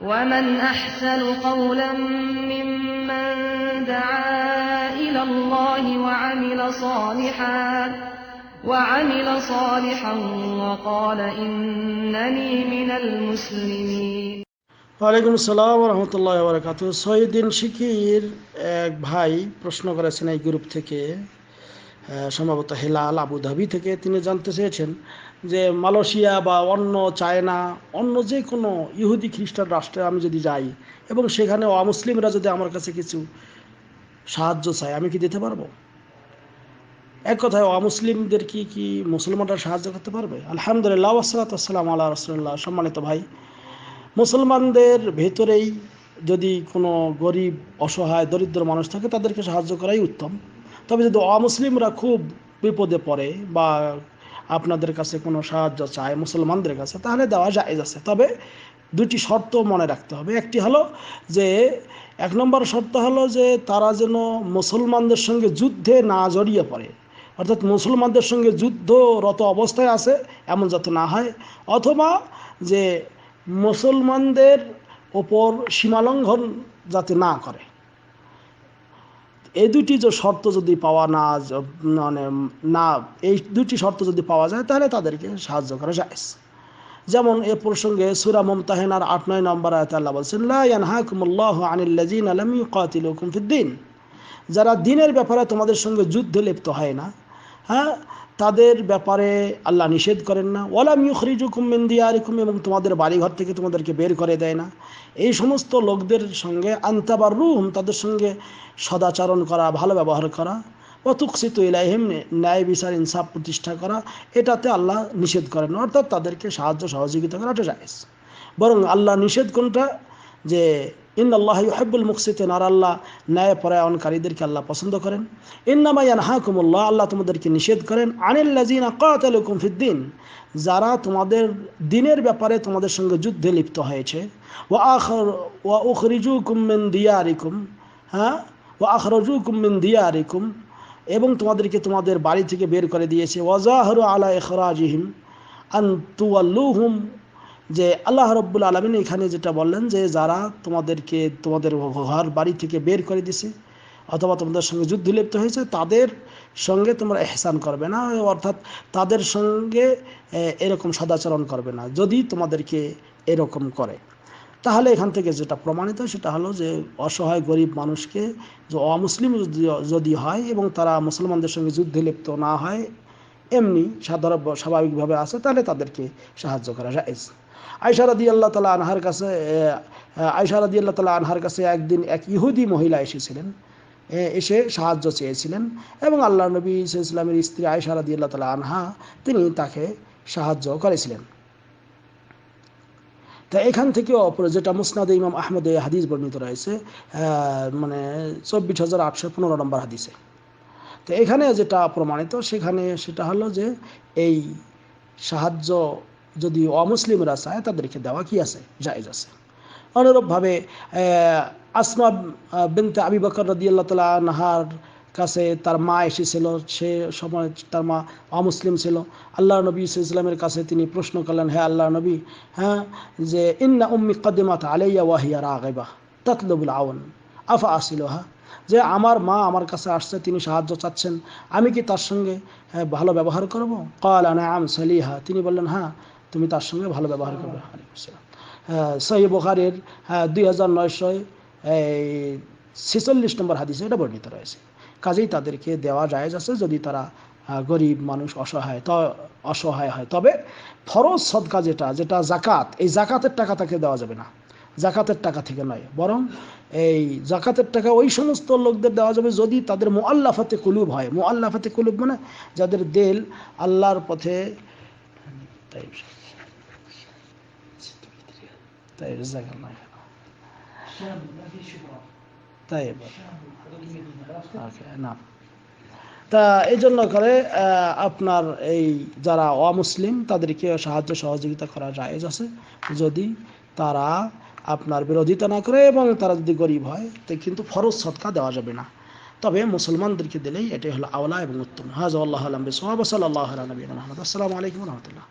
ومن أحسن قولا ممن دعا إلى الله وعمل صالحا وعمل صالحا وقال إنني من المسلمين ওয়ালাইকুম আসসালাম রহমতুল্লাহ বরকাত শহীদিন শিকির এক ভাই প্রশ্ন করেছেন এই গ্রুপ থেকে আহ, সম্ভবত হেলাল আবুধাবি থেকে তিনি জানতে চেয়েছেন যে মালয়েশিয়া বা অন্য চায়না, অন্য যে কোনো ইহুদি খ্রিস্টান রাষ্ট্রে আমি যদি যাই, এবং সেখানে অমুসলিমরা যদি আমার কাছে কিছু সাহায্য চায়, আমি কি দিতে পারব? এক কথায় অমুসলিমদের কি কি মুসলমানরা সাহায্য করতে পারবে? আলহামদুলিল্লাহ আসসালাম আল্লাহ রসুল্লাহ সম্মানিত ভাই, মুসলমানদের ভেতরেই যদি কোনো গরিব, অসহায়, দরিদ্র মানুষ থাকে, তাদেরকে সাহায্য করাই উত্তম। তবে যদি অমুসলিমরা খুব বিপদে পড়ে বা আপনাদের কাছে কোনো সাহায্য চায়, মুসলমানদের কাছে, তাহলে দেওয়া জায়েজ আছে। তবে দুটি শর্ত মনে রাখতে হবে। একটি হলো যে, এক নম্বর শর্ত হলো যে, তারা যেন মুসলমানদের সঙ্গে যুদ্ধে না জড়িয়ে পড়ে। অর্থাৎ মুসলমানদের সঙ্গে যুদ্ধরত অবস্থায় আছে, এমন যাতে না হয়। অথবা যে, মুসলমানদের ওপর সীমালঙ্ঘন যাতে না করে। এই দুটি যে শর্ত যদি পাওয়া না মানে না, এই দুটি শর্ত যদি পাওয়া যায়, তাহলে তাদেরকে সাহায্য করা যায় যেমন এ প্রসঙ্গে সুরা মুমতাহিনার আট, নয় নম্বর আয়তে আল্লাহ বলছেন, লা ইয়ানহাকুমুল্লাহু আনিল্লাযিনা লাম ইউকাতিলুকুম ফিদ্দিন যারা দিনের ব্যাপারে তোমাদের সঙ্গে যুদ্ধ লিপ্ত হয় না হ্যাঁ তাদের ব্যাপারে আল্লাহ নিষেধ করেন না। ওয়ালাম ইউখরিজুকুম মিন দিয়ারিকুম এবং তোমাদের বাড়িঘর থেকে তোমাদেরকে বের করে দেয় না। এই সমস্ত লোকদের সঙ্গে আন্তাবার রুম তাদের সঙ্গে সদাচরণ করা, ভালো ব্যবহার করা। অতুকসিত ইলাহিম ন্যায় বিচার, ইনসাফ প্রতিষ্ঠা করা, এটাতে আল্লাহ নিষেধ করেন। অর্থাৎ তাদেরকে সাহায্য সহযোগিতা করা এটা জায়েজ। বরং আল্লাহ নিষেধ কোনটা? যে ইন আল্লাহ ইউহাব্বুল মুকসিতেন আর আল্লাহ ন্যায় পরায়ণকারীদেরকে আল্লাহ পছন্দ করেন। ইন্নামা ইয়ানহাকুমুল্লাহ, আল্লাহ তোমাদেরকে নিষেধ করেন, আনিল্লাযিনা কাতালুকুম ফিদ্দিন, যারা তোমাদের দিনের ব্যাপারে তোমাদের সঙ্গে যুদ্ধে লিপ্ত হয়েছে। ওয়া আখর, ওয়া উখরিজুকুম মিন দিয়ারিকুম হ্যাঁ? ওয়া আখরাজুকুম মিন দিয়ারিকুম, এবং তোমাদেরকে তোমাদের বাড়ি থেকে বের করে দিয়েছে। ওয়াজাহরু আলা ইখরাজিহিম, আন তুয়াল্লুহুম যে আল্লাহ রব্বুল আলমিন এখানে যেটা বললেন যে যারা তোমাদেরকে তোমাদের ঘর বাড়ি থেকে বের করে দিছে অথবা তোমাদের সঙ্গে যুদ্ধ লিপ্ত হয়েছে, তাদের সঙ্গে তোমরা এহসান করবে না, অর্থাৎ তাদের সঙ্গে এরকম সদাচরণ করবে না, যদি তোমাদেরকে এরকম করে। তাহলে এখান থেকে যেটা প্রমাণিত, সেটা হলো যে অসহায় গরিব মানুষকে যে অমুসলিম যদি- হয় এবং তারা মুসলমানদের সঙ্গে যুদ্ধে লিপ্ত না হয়, এমনি সাধারণ স্বাভাবিকভাবে আছে, তাহলে তাদেরকে সাহায্য করা যায়। আয়সা রাদি আল্লাহ তালা আনহার কাছে আয়সা রাদি আল্লাহ তালা আনহার কাছে একদিন এক ইহুদি মহিলা এসেছিলেন এসে সাহায্য চেয়েছিলেন এবং আল্লাহ নবী ইসলামের স্ত্রী আয়সা রাদি আল্লাহ তালা আনহা, তিনি তাকে সাহায্য করেছিলেন। তা এখান থেকে অপর- যেটা মুসনাদ ইমাম আহমদে হাদিস বর্ণিত রয়েছে মানে চব্বিশ হাজার আটশো পনেরো নম্বর হাদিসে। তো এখানে যেটা প্রমাণিত, সেখানে সেটা হলো যে এই সাহায্য যদি অমুসলিমরা চায়, তাদেরকে দেওয়া কি আছে? জায়েজ আছে। অনুরূপভাবে আসমা বিনতে আবি বকর রদি আল্লাহ তালা নাহার কাছে তার মা এসেছিল। সে সময় তার মা অমুসলিম ছিল। আল্লাহ নবী ইসলামের কাছে তিনি প্রশ্ন করলেন হ্যাঁ আল্লাহ নবী হ্যাঁ যে ইন্না উম্মি কদিমাত আলাইয়া ওয়াহিয়া রাগেবা, তাতলবুল আওয়ান আফা আসিল হা যে আমার মা আমার কাছে আসছে, তিনি সাহায্য চাচ্ছেন, আমি কি তার সঙ্গে ভালো ব্যবহার করব? কাল আম সালিহা। তিনি বললেন হ্যাঁ। তুমি তার সঙ্গে ভালো ব্যবহার করবে। সহি বোখারের হ্যাঁ দুই হাজার নয়শো ছেচল্লিশ নম্বর হাদিসে এটা বর্ণিত রয়েছে। কাজেই তাদেরকে দেওয়া জায়েজ আছে যদি তারা গরিব মানুষ, অসহায়, ত, অসহায় হয়। তবে ফরজ সদকা যেটা যেটা জাকাত এই জাকাতের টাকা তাকে দেওয়া যাবে না। জাকাতের টাকা থেকে নয়, বরং এই জাকাতের টাকা ওই সমস্ত লোকদের দেওয়া যাবে যদি তাদের মোয়াল্লাফাতে কুলুব হয়। মোয়াল্লাফাতে কুলুব মানে যাদের দেল আল্লাহর পথে তা এই জন্য করে আপনার এই যারা অমুসলিম, তাদেরকে সাহায্য সহযোগিতা করা আছে। যদি তারা আপনার বিরোধিতা না করে এবং তারা যদি গরিব হয়, তো কিন্তু ফরজ সৎকা দেওয়া যাবে না। তবে মুসলমানদেরকে দিলেই এটাই হলো আওলা এবং উত্তম। হাজ আল্লাহ আলম সাল্লাহ নবীন রহমদ আসসালামু আলাইকুম রহমতুল্লাহ।